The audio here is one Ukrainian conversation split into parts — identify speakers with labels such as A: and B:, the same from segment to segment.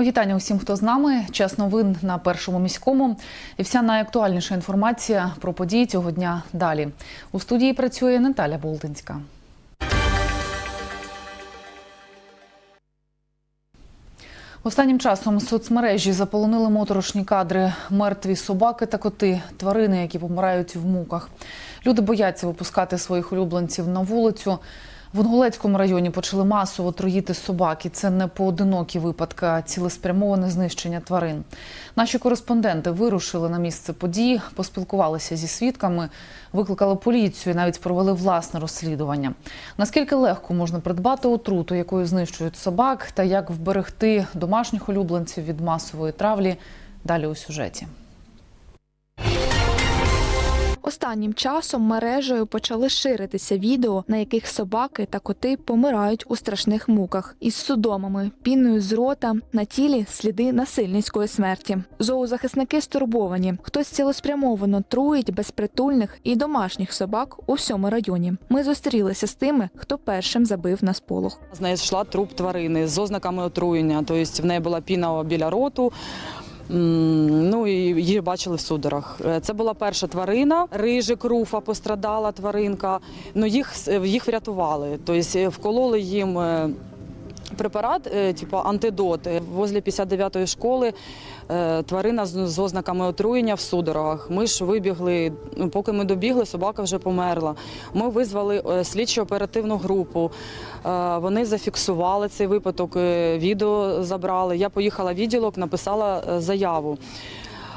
A: Вітання усім, хто з нами. Час новин на першому міському. І вся найактуальніша інформація про події цього дня далі. У студії працює Наталя Болдинська. Останнім часом соцмережі заполонили моторошні кадри, мертві собаки та коти, тварини, які помирають в муках. Люди бояться випускати своїх улюбленців на вулицю. В Інгулецькому районі почали масово троїти собак. І Це не поодинокі випадки, а цілеспрямоване знищення тварин. Наші кореспонденти вирушили на місце події, поспілкувалися зі свідками, викликали поліцію і навіть провели власне розслідування. Наскільки легко можна придбати отруту, якою знищують собак, та як вберегти домашніх улюбленців від масової травлі? Далі у сюжеті.
B: Останнім часом мережею почали ширитися відео, на яких собаки та коти помирають у страшних муках із судомами, піною з рота, на тілі сліди насильницької смерті. Зоозахисники стурбовані. Хтось цілеспрямовано труїть безпритульних і домашніх собак у всьому районі. Ми зустрілися з тими, хто першим забив на сполох.
C: Знайшла труп тварини з ознаками отруєння. Тобто в неї була піна біля роту. Ну і її бачили в судорах. Е, Це була перша тварина. Рижик руфа пострадала тваринка. Ну їх їх врятували. Тобто е, вкололи їм. Препарат, е, типу антидот, Е, возле 59-ї школи е, тварина з, ознаками отруєння в судорогах. Ми ж вибігли, ну, поки ми добігли, собака вже померла. Ми визвали слідчо-оперативну групу. Вони зафіксували цей випадок, відео забрали. Я поїхала в відділок, написала заяву.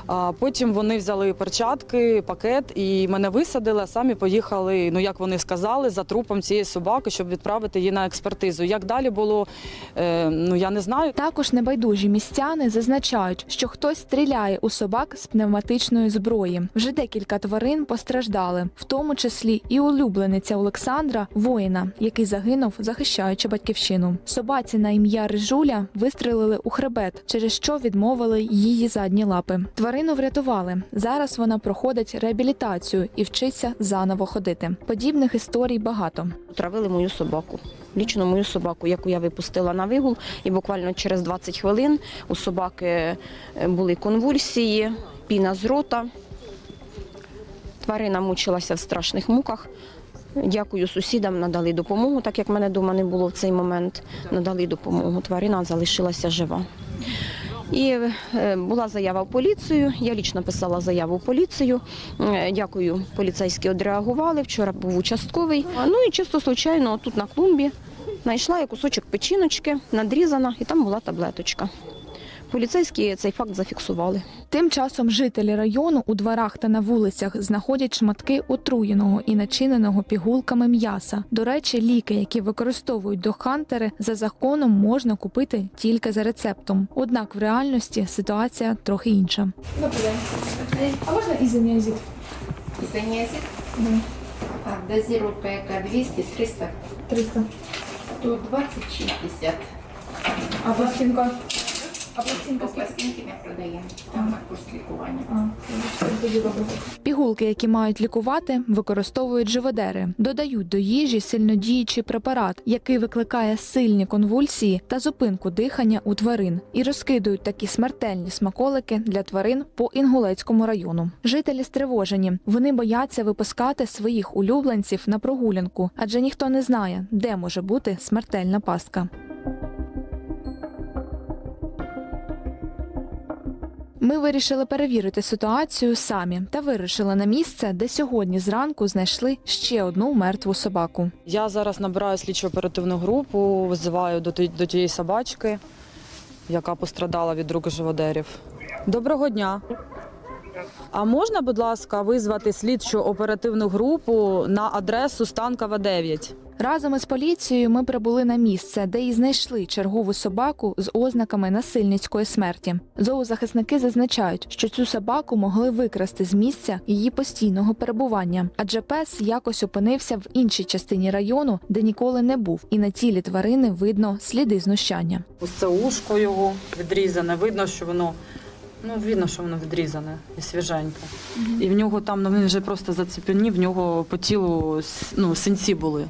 C: А потім вони взяли перчатки, пакет і мене висадили, а самі поїхали, ну як вони сказали, за трупом цієї собаки, щоб відправити її на експертизу. Як далі було, е, ну я не знаю.
B: Також небайдужі містяни зазначають, що хтось стріляє у собак з пневматичної зброї. Вже декілька тварин постраждали, в тому числі і улюблениця Олександра, воїна, який загинув, захищаючи батьківщину. Собаці на ім'я Рижуля вистрелили у хребет, через що відмовили її задні лапи. Тварину врятували. Зараз вона проходить реабілітацію і вчиться заново ходити. Подібних історій багато.
D: Травили мою собаку. Лічно мою собаку, яку я випустила на вигул, і буквально через 20 хвилин у собаки е, були конвульсії, піна з рота. Тварина мучилася в страшних муках. Дякую сусідам, надали допомогу, так як мене вдома не було в цей момент. Надали допомогу. Тварина залишилася жива. І е, була заява в поліцію. Я лічно писала заяву в поліцію. Е, Дякую, поліцейські одреагували. Вчора був участковий. Ну і чисто случайно тут на клумбі знайшла я кусочок печіночки, надрізана, і там була таблеточка. Поліцейські цей факт зафіксували.
B: Тим часом жителі району у дворах та на вулицях знаходять шматки отруєного і начиненого пігулками м'яса. До речі, ліки, які використовують дохантери, за законом можна купити тільки за рецептом. Однак в реальності ситуація трохи інша.
E: Добрий день. А можна ізонязід?
F: Изонязид. А, дозируют ПК 200, 300,
E: 300.
F: 120, 60.
E: А пластинка? А
F: По
E: скільки?
F: пластинке. Там на курс лікування.
B: Пігулки, які мають лікувати, використовують живодери, додають до їжі сильнодіючий препарат, який викликає сильні конвульсії та зупинку дихання у тварин, і розкидують такі смертельні смаколики для тварин по інгулецькому району. Жителі стривожені. Вони бояться випускати своїх улюбленців на прогулянку, адже ніхто не знає, де може бути смертельна пастка. Ми вирішили перевірити ситуацію самі та вирішили на місце, де сьогодні зранку знайшли ще одну мертву собаку.
C: Я зараз набираю слідчо-оперативну групу, визиваю до, до тієї собачки, яка пострадала від рук живодерів. Доброго дня. А можна, будь ласка, визвати слідчу оперативну групу на адресу Станкова 9?
B: Разом із поліцією ми прибули на місце, де і знайшли чергову собаку з ознаками насильницької смерті. Зоозахисники зазначають, що цю собаку могли викрасти з місця її постійного перебування, адже пес якось опинився в іншій частині району, де ніколи не був, і на тілі тварини видно сліди знущання.
C: Ось це ушко його відрізане. Видно, що воно. Ну, видно, що воно відрізане і свіженьке. І в нього там, ну він вже просто зацепенів, в нього по тілу ну, синці були.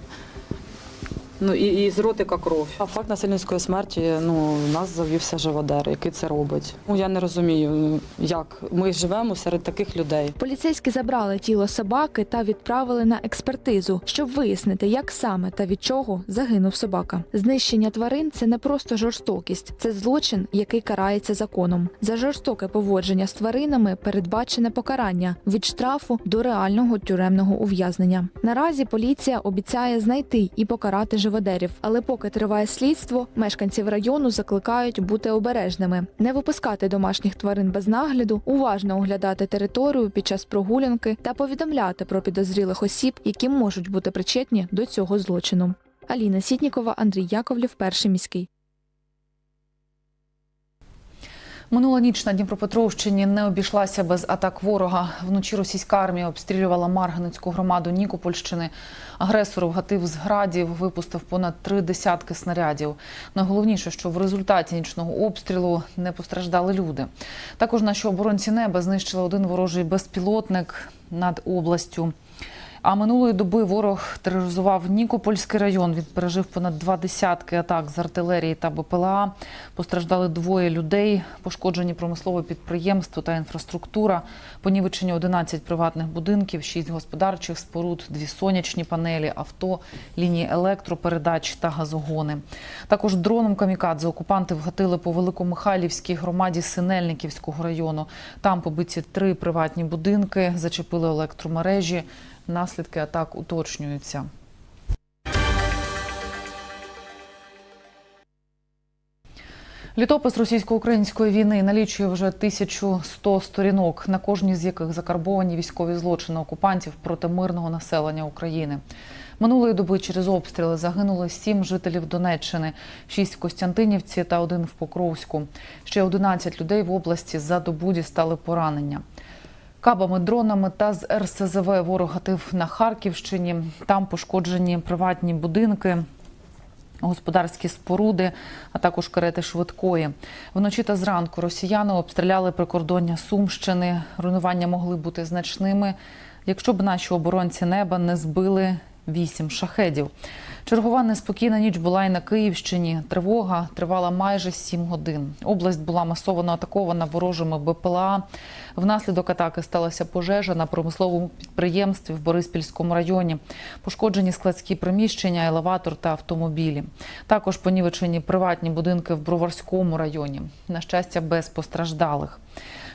C: Ну і, і з ротика кров. А факт насильницької смерті ну у нас завівся живодер, який це робить. Ну я не розумію, як ми живемо серед таких людей.
B: Поліцейські забрали тіло собаки та відправили на експертизу, щоб вияснити, як саме та від чого загинув собака. Знищення тварин це не просто жорстокість, це злочин, який карається законом. За жорстоке поводження з тваринами передбачене покарання від штрафу до реального тюремного ув'язнення. Наразі поліція обіцяє знайти і покарати живодерів, але поки триває слідство, мешканців району закликають бути обережними, не випускати домашніх тварин без нагляду, уважно оглядати територію під час прогулянки та повідомляти про підозрілих осіб, які можуть бути причетні до цього злочину. Аліна Сітнікова, Андрій Яковлів, перший міський.
A: Минула ніч на Дніпропетровщині не обійшлася без атак ворога. Вночі російська армія обстрілювала Марганецьку громаду Нікопольщини. Агресор вгатив з градів, випустив понад три десятки снарядів. Найголовніше, що в результаті нічного обстрілу не постраждали люди. Також наші оборонці неба знищили один ворожий безпілотник над областю. А минулої доби ворог тероризував Нікопольський район. Він пережив понад два десятки атак з артилерії та БПЛА. Постраждали двоє людей, пошкоджені промислове підприємство та інфраструктура, понівечені 11 приватних будинків, 6 господарчих споруд, дві сонячні панелі, авто, лінії електропередач та газогони. Також дроном камікадзе окупанти вгатили по Великомихайлівській громаді Синельниківського району. Там побиті три приватні будинки, зачепили електромережі. Наслідки атак уточнюються. Літопис російсько-української війни налічує вже 1100 сторінок, на кожній з яких закарбовані військові злочини окупантів проти мирного населення України. Минулої доби через обстріли загинули сім жителів Донеччини, шість в Костянтинівці та один в Покровську. Ще 11 людей в області за добу дістали поранення. Кабами, дронами та з РСЗВ ворог гатив на Харківщині. Там пошкоджені приватні будинки, господарські споруди, а також карети швидкої. Вночі та зранку росіяни обстріляли прикордоння Сумщини. Руйнування могли бути значними, якщо б наші оборонці неба не збили вісім шахедів. Чергова неспокійна ніч була і на Київщині. Тривога тривала майже сім годин. Область була масово атакована ворожими БПЛА. Внаслідок атаки сталася пожежа на промисловому підприємстві в Бориспільському районі. Пошкоджені складські приміщення, елеватор та автомобілі. Також понівечені приватні будинки в Броварському районі. На щастя, без постраждалих.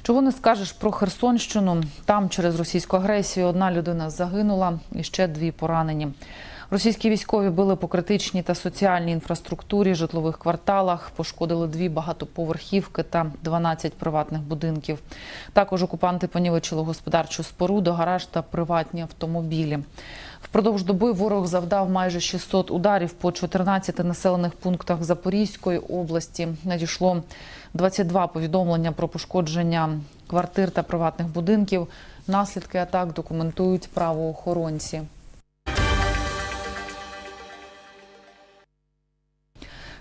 A: Чого не скажеш про Херсонщину? Там через російську агресію одна людина загинула і ще дві поранені. Російські військові били по критичній та соціальній інфраструктурі, житлових кварталах, пошкодили дві багатоповерхівки та 12 приватних будинків. Також окупанти понівечили господарчу споруду, гараж та приватні автомобілі. Впродовж доби ворог завдав майже 600 ударів по 14 населених пунктах Запорізької області. Надійшло 22 повідомлення про пошкодження квартир та приватних будинків. Наслідки атак документують правоохоронці.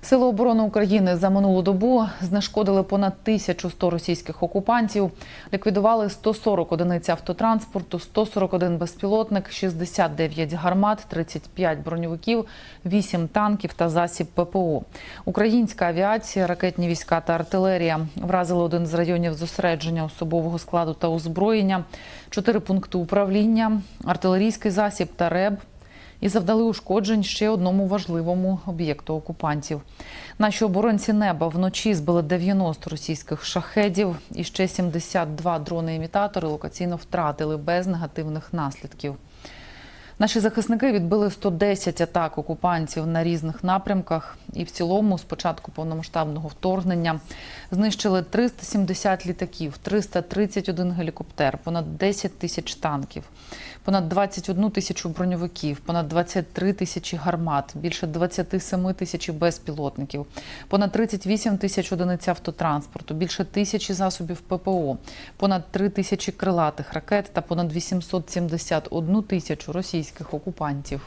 A: Сили оборони України за минулу добу знешкодили понад 1100 російських окупантів, ліквідували 140 одиниць автотранспорту, 141 безпілотник, 69 гармат, 35 броньовиків, 8 танків та засіб ППО. Українська авіація, ракетні війська та артилерія вразили один з районів зосередження особового складу та озброєння, чотири пункти управління, артилерійський засіб та РЕБ і завдали ушкоджень ще одному важливому об'єкту окупантів. Наші оборонці неба вночі збили 90 російських шахедів і ще 72 дрони-імітатори локаційно втратили без негативних наслідків. Наші захисники відбили 110 атак окупантів на різних напрямках, і в цілому, з початку повномасштабного вторгнення, знищили 370 літаків, 331 гелікоптер, понад 10 тисяч танків, понад 21 тисячу броньовиків, понад 23 тисячі гармат, більше 27 тисяч безпілотників, понад 38 тисяч одиниць автотранспорту, більше тисячі засобів ППО, понад 3 тисячі крилатих ракет та понад 871 тисячу російських окупантів.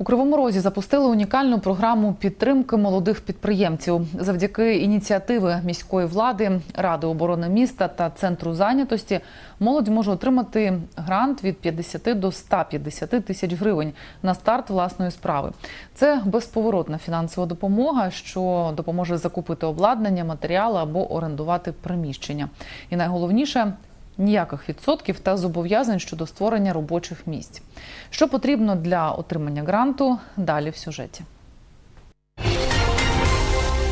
A: У Кривому Розі запустили унікальну програму підтримки молодих підприємців. Завдяки ініціативи міської влади, ради оборони міста та центру зайнятості молодь може отримати грант від 50 до 150 тисяч гривень на старт власної справи. Це безповоротна фінансова допомога, що допоможе закупити обладнання, матеріали або орендувати приміщення. І найголовніше ніяких відсотків та зобов'язань щодо створення робочих місць. Що потрібно для отримання гранту? Далі в сюжеті.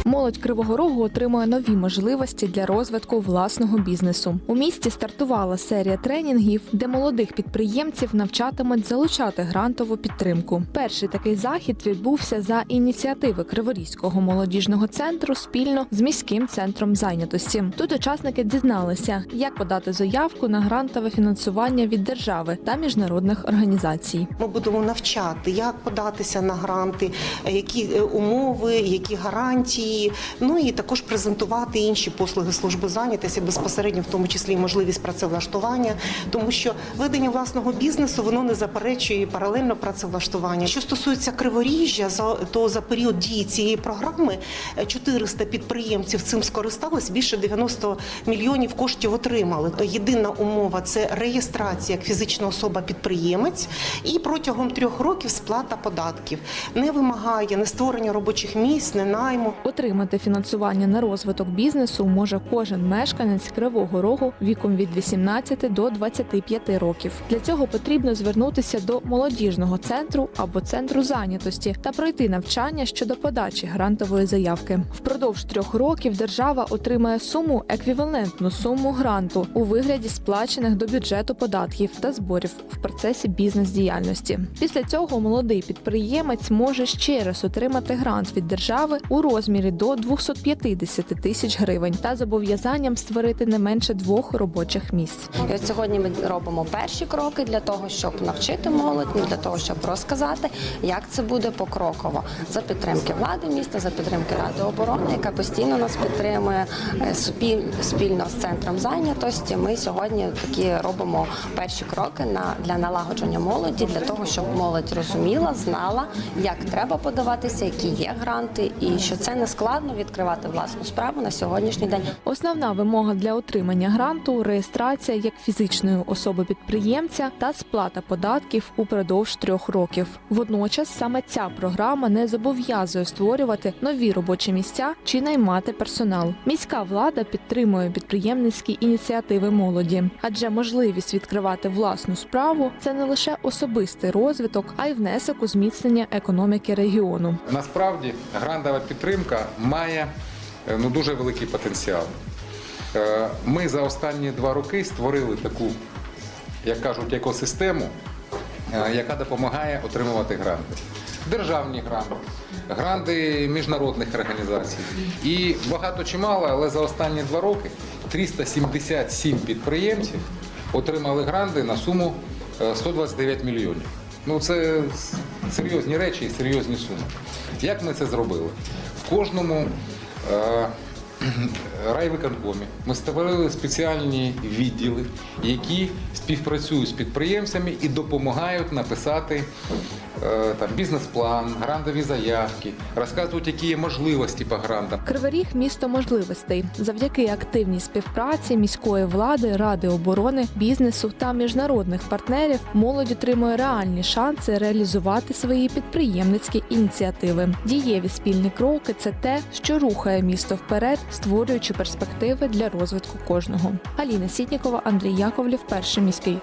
B: Молодь Кривого Рогу отримує нові можливості для розвитку власного бізнесу. У місті стартувала серія тренінгів, де молодих підприємців навчатимуть залучати грантову підтримку. Перший такий захід відбувся за ініціативи Криворізького молодіжного центру спільно з міським центром зайнятості. Тут учасники дізналися, як подати заявку на грантове фінансування від держави та міжнародних організацій.
G: Ми будемо навчати, як податися на гранти, які е, умови, які гарантії. Ну і також презентувати інші послуги служби зайнятості, безпосередньо в тому числі можливість працевлаштування, тому що ведення власного бізнесу воно не заперечує паралельно працевлаштування. Що стосується криворіжжя, то за період дії цієї програми е, 400 підприємців цим скористались, більше 90 мільйонів коштів отримали. Єдина умова це реєстрація як фізична особа-підприємець і протягом трьох років сплата податків. Не вимагає не створення робочих місць, не найму.
B: Отримати фінансування на розвиток бізнесу може кожен мешканець Кривого Рогу віком від 18 до 25 років. Для цього потрібно звернутися до молодіжного центру або центру зайнятості та пройти навчання щодо подачі грантової заявки. Впродовж трьох років держава отримає суму еквівалентну суму гранту у вигляді сплачених до бюджету податків та зборів в процесі бізнес-діяльності. Після цього молодий підприємець може ще раз отримати грант від держави у розмірі до 250 тисяч гривень та зобов'язанням створити не менше двох робочих місць.
H: І от сьогодні ми робимо перші кроки для того, щоб навчити молодь, ну, для того, щоб розказати, як це буде покроково за підтримки влади міста, за підтримки ради оборони, яка постійно нас підтримує е, спіль- спільно з центром зайнятості. Ми сьогодні такі робимо перші кроки на для налагодження молоді, для того, щоб молодь розуміла, знала, як треба подаватися, які є гранти, і що це не складно відкривати власну справу на сьогоднішній день.
B: Основна вимога для отримання гранту реєстрація як фізичної особи підприємця та сплата податків упродовж трьох років. Водночас саме ця програма не зобов'язує створювати нові робочі місця чи наймати персонал. Міська влада підтримує підприємницькі ініціативи молоді, адже можливість відкривати власну справу це не лише особистий розвиток, а й внесок у зміцнення економіки регіону.
I: Насправді грантова підтримка має е, ну, дуже великий потенціал. Е, Ми за останні два роки створили таку, як кажуть, екосистему, е, яка допомагає отримувати гранти. Державні гранти, гранти міжнародних організацій. І багато чи мало, але за останні два роки 377 підприємців отримали гранти на суму е, 129 мільйонів. Ну це серйозні речі і серйозні суми. Як ми це зробили? Кожному е, райвиконкомі ми створили спеціальні відділи, які співпрацюють з підприємцями і допомагають написати е, там бізнес-план, грантові заявки, розказують, які є можливості по грантам.
B: Кривий місто можливостей. Завдяки активній співпраці міської влади, ради оборони, бізнесу та міжнародних партнерів молодь отримує реальні шанси реалізувати свої підприємницькі ініціативи. Дієві спільні кроки це те, що рухає місто вперед, створюючи перспективи для розвитку кожного. Аліна Сітнікова, Андрій Яковлів, перший міський.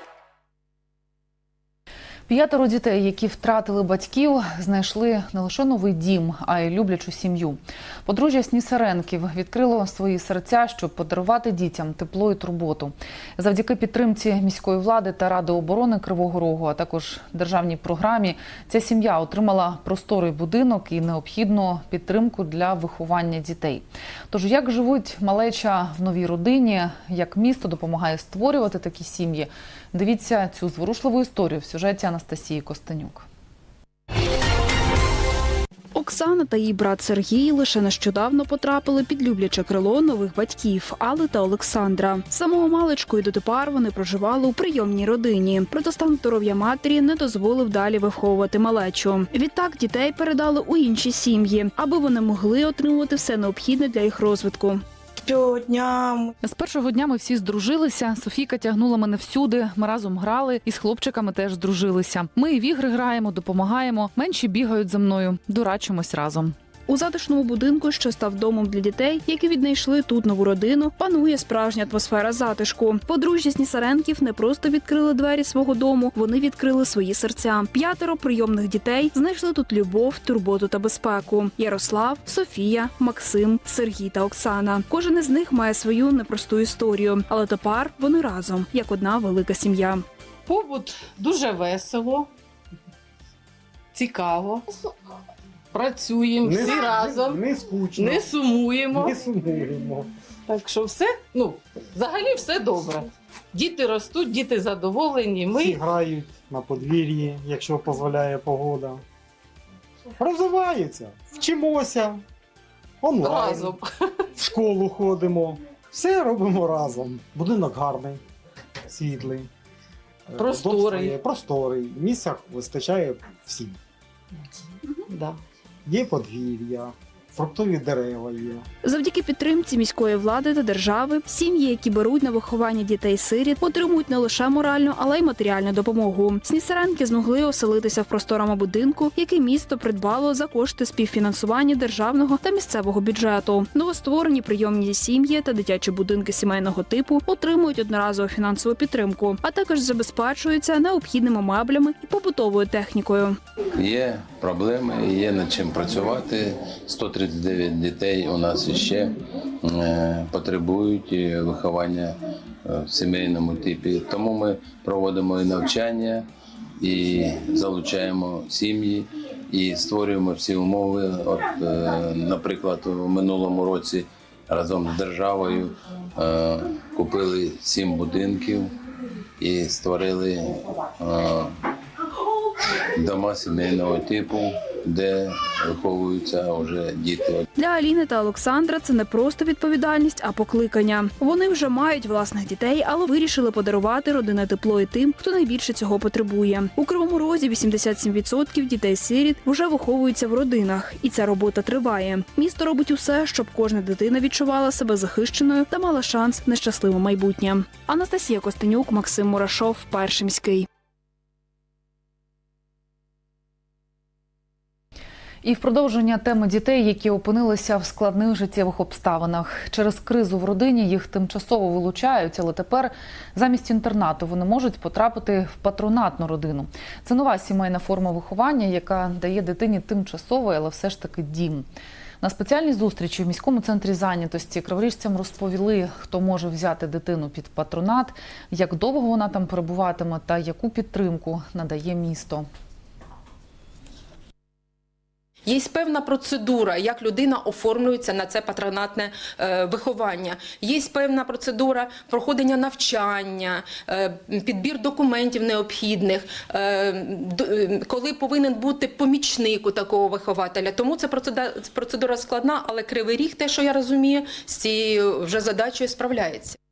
A: П'ятеро дітей, які втратили батьків, знайшли не лише новий дім, а й люблячу сім'ю. Подружжя Снісаренків відкрило свої серця, щоб подарувати дітям тепло і турботу. Завдяки підтримці міської влади та ради оборони Кривого Рогу, а також державній програмі, ця сім'я отримала просторий будинок і необхідну підтримку для виховання дітей. Тож як живуть малеча в новій родині, як місто допомагає створювати такі сім'ї, дивіться цю зворушливу історію в сюжеті Анастасії Костенюк.
J: Оксана та її брат Сергій лише нещодавно потрапили під любляче крило нових батьків Алли та Олександра. Самого маличку і дотепер вони проживали у прийомній родині. Проте стан здоров'я матері не дозволив далі виховувати малечу. Відтак дітей передали у інші сім'ї, аби вони могли отримувати все необхідне для їх розвитку.
K: Щодня
A: З першого дня ми всі здружилися. Софійка тягнула мене всюди. Ми разом грали і з хлопчиками теж здружилися. Ми і в ігри граємо, допомагаємо. Менші бігають за мною, дурачимось разом.
J: У затишному будинку, що став домом для дітей, які віднайшли тут нову родину, панує справжня атмосфера затишку. Подружжя Снісаренків не просто відкрили двері свого дому, вони відкрили свої серця. П'ятеро прийомних дітей знайшли тут любов, турботу та безпеку. Ярослав, Софія, Максим, Сергій та Оксана. Кожен із них має свою непросту історію, але тепер вони разом як одна велика сім'я.
K: побут дуже весело, цікаво. Працюємо всі разом,
L: Не скучно.
K: не сумуємо.
L: Не сумуємо.
K: Так що все, ну, взагалі все добре. Діти ростуть, діти задоволені.
L: Всі
K: Ми
L: грають на подвір'ї, якщо дозволяє погода. Розвиваються, вчимося, онлайн,
K: разом.
L: в школу ходимо. Все робимо разом. Будинок гарний, світлий, е,
K: Просторий.
L: просторий. Місця вистачає всім.
K: Да.
L: Є подвір'я, фруктові дерева є.
J: Завдяки підтримці міської влади та держави, сім'ї, які беруть на виховання дітей-сиріт, отримують не лише моральну, але й матеріальну допомогу. Снісаренки змогли оселитися в просторому будинку, який місто придбало за кошти співфінансування державного та місцевого бюджету. Новостворені прийомні сім'ї та дитячі будинки сімейного типу отримують одноразову фінансову підтримку, а також забезпечуються необхідними меблями і побутовою технікою.
M: Є проблеми, є над чим працювати. 139 дітей у нас ще е, потребують е, виховання е, в сімейному типі. Тому ми проводимо і навчання, і залучаємо сім'ї, і створюємо всі умови. От, наприклад, у минулому році разом з державою купили сім будинків і створили. дома сімейного типу, де виховуються вже діти.
J: Для Аліни та Олександра це не просто відповідальність, а покликання. Вони вже мають власних дітей, але вирішили подарувати родинне тепло і тим, хто найбільше цього потребує. У кривому розі 87% дітей-сиріт вже виховуються в родинах, і ця робота триває. Місто робить усе, щоб кожна дитина відчувала себе захищеною та мала шанс на щасливе майбутнє. Анастасія Костенюк, Максим Мурашов, Перший
A: І в продовження теми дітей, які опинилися в складних життєвих обставинах. Через кризу в родині їх тимчасово вилучають, але тепер замість інтернату вони можуть потрапити в патронатну родину. Це нова сімейна форма виховання, яка дає дитині тимчасовий, але все ж таки дім. На спеціальній зустрічі в міському центрі зайнятості криворіжцям розповіли, хто може взяти дитину під патронат, як довго вона там перебуватиме та яку підтримку надає місто.
N: Є певна процедура, як людина оформлюється на це патронатне е, виховання. Є певна процедура проходження навчання, е, підбір документів необхідних, е, коли повинен бути помічник у такого вихователя. Тому це процедура складна, але кривий ріг, те, що я розумію, з цією вже задачею справляється.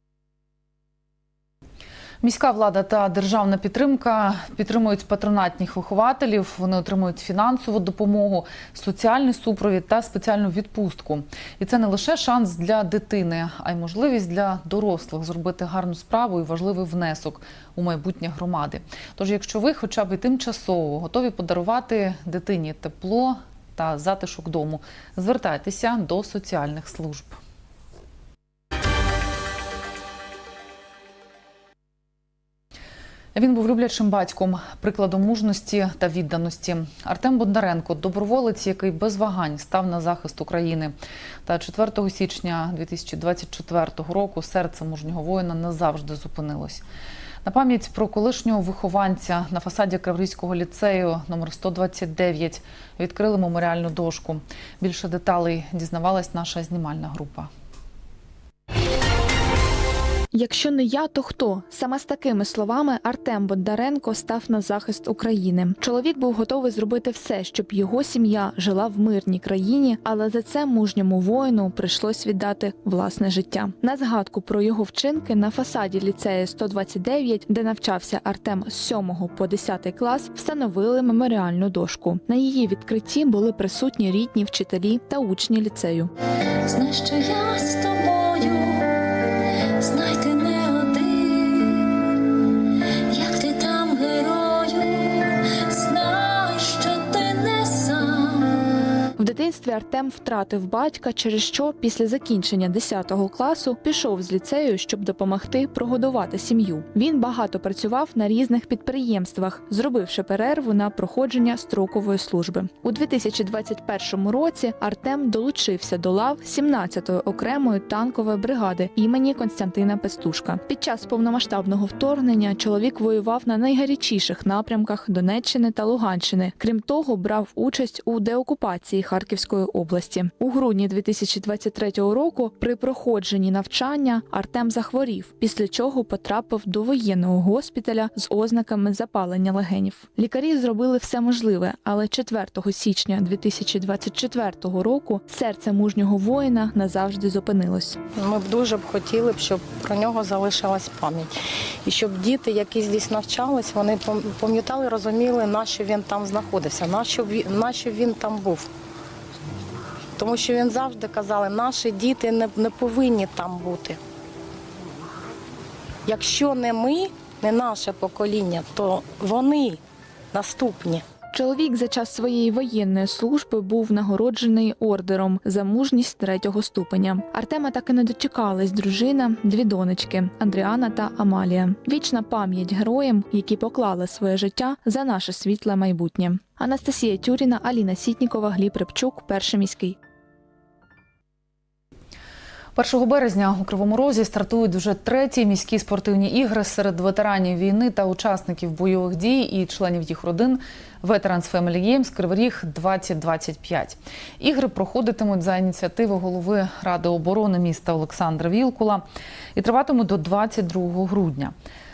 A: Міська влада та державна підтримка підтримують патронатних вихователів. Вони отримують фінансову допомогу, соціальний супровід та спеціальну відпустку. І це не лише шанс для дитини, а й можливість для дорослих зробити гарну справу і важливий внесок у майбутнє громади. Тож, якщо ви, хоча б і тимчасово, готові подарувати дитині тепло та затишок дому, звертайтеся до соціальних служб. Він був люблячим батьком, прикладом мужності та відданості. Артем Бондаренко доброволець, який без вагань став на захист України. Та 4 січня 2024 року серце мужнього воїна назавжди зупинилось. На пам'ять про колишнього вихованця на фасаді Краврійського ліцею номер 129 відкрили меморіальну дошку. Більше деталей дізнавалась наша знімальна група.
B: Якщо не я, то хто? Саме з такими словами Артем Бондаренко став на захист України. Чоловік був готовий зробити все, щоб його сім'я жила в мирній країні, але за це мужньому воїну прийшлось віддати власне життя. На згадку про його вчинки на фасаді ліцею 129, де навчався Артем з 7 по 10 клас, встановили меморіальну дошку. На її відкритті були присутні рідні вчителі та учні ліцею.
O: Знай, що я з тобою,
B: дитинстві Артем втратив батька, через що після закінчення 10 класу пішов з ліцею, щоб допомогти прогодувати сім'ю. Він багато працював на різних підприємствах, зробивши перерву на проходження строкової служби. У 2021 році Артем долучився до лав 17-ї окремої танкової бригади імені Константина Пестушка. Під час повномасштабного вторгнення чоловік воював на найгарячіших напрямках Донеччини та Луганщини. Крім того, брав участь у деокупації Харківської області. У грудні 2023 року при проходженні навчання Артем захворів, після чого потрапив до воєнного госпіталя з ознаками запалення легенів. Лікарі зробили все можливе, але 4 січня 2024 року серце мужнього воїна назавжди зупинилось.
P: Ми б дуже б хотіли щоб про нього залишилась пам'ять. І щоб діти, які здесь навчались, вони пам- пам'ятали, розуміли, на що він там знаходився, на що він там був. Тому що він завжди казали, наші діти не, не повинні там бути. Якщо не ми, не наше покоління, то вони наступні.
B: Чоловік за час своєї воєнної служби був нагороджений ордером за мужність третього ступеня. Артема так і не дочекалась дружина, дві донечки Андріана та Амалія. Вічна пам'ять героям, які поклали своє життя за наше світле майбутнє. Анастасія Тюріна, Аліна Сітнікова, Гліб Репчук, перший міський.
A: 1 березня у Кривому Розі стартують вже треті міські спортивні ігри серед ветеранів війни та учасників бойових дій і членів їх родин. Veterans Family Games Кривий Ріг 2025. Ігри проходитимуть за ініціативи голови Ради оборони міста Олександра Вілкула і триватимуть до 22 грудня.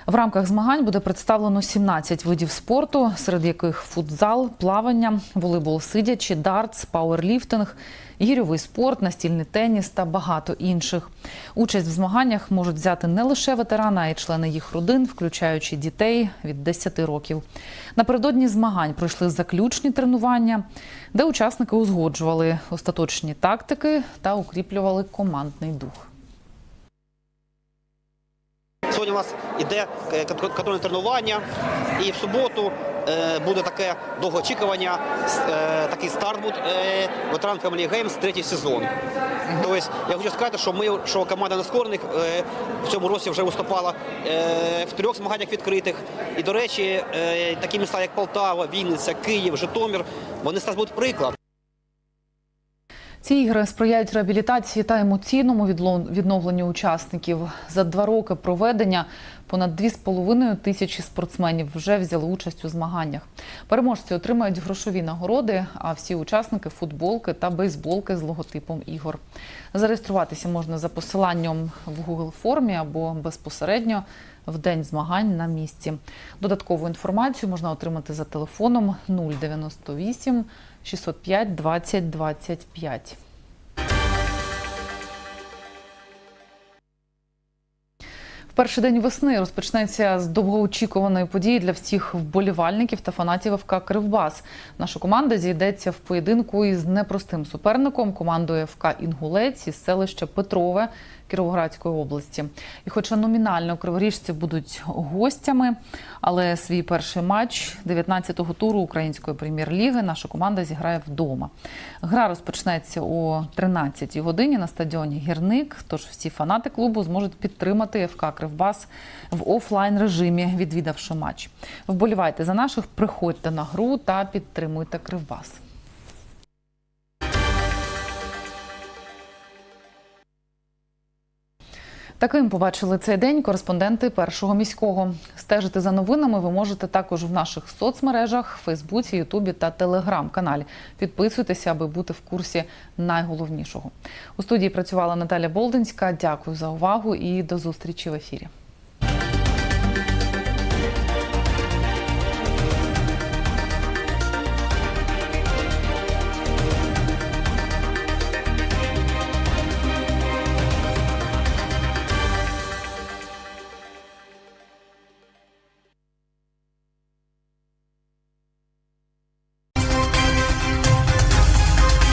A: В рамках змагань буде представлено 17 видів спорту, серед яких футзал, плавання, волейбол сидячи, дартс, пауерліфтинг, гірьовий спорт, настільний теніс та багато інших. Участь в змаганнях можуть взяти не лише ветерани, а й члени їх родин, включаючи дітей від 10 років. Напередодні змагань пройшли заключні тренування, де учасники узгоджували остаточні тактики та укріплювали командний дух.
Q: Сьогодні у нас іде е, контрольне тренування, і в суботу е, буде таке довгоочікування, е, такий старт буде е, ветеран Family Games третій сезон. Тобто я хочу сказати, що ми, що команда нескорених в цьому році вже виступала в трьох змаганнях відкритих. І, до речі, такі міста, як Полтава, Вінниця, Київ, Житомир, вони зараз будуть приклад.
A: Ці ігри сприяють реабілітації та емоційному відновленню учасників. За два роки проведення понад 2,5 тисячі спортсменів вже взяли участь у змаганнях. Переможці отримають грошові нагороди, а всі учасники футболки та бейсболки з логотипом ігор. Зареєструватися можна за посиланням в Google формі або безпосередньо в день змагань на місці. Додаткову інформацію можна отримати за телефоном 098 605 20 25. В перший день весни розпочнеться з довгоочікуваної події для всіх вболівальників та фанатів ФК Кривбас. Наша команда зійдеться в поєдинку із непростим суперником командою ФК Інгулець із селища Петрове Кіровоградської області. І хоча номінально криворіжці будуть гостями, але свій перший матч 19-го туру української прем'єр-ліги наша команда зіграє вдома. Гра розпочнеться о 13-й годині на стадіоні Гірник. Тож всі фанати клубу зможуть підтримати ФК Кривбас в офлайн режимі, відвідавши матч. Вболівайте за наших, приходьте на гру та підтримуйте Кривбас. Таким побачили цей день кореспонденти першого міського. Стежити за новинами ви можете також в наших соцмережах, Фейсбуці, Ютубі та Телеграм-каналі. Підписуйтеся, аби бути в курсі найголовнішого. У студії працювала Наталя Болдинська. Дякую за увагу і до зустрічі в ефірі.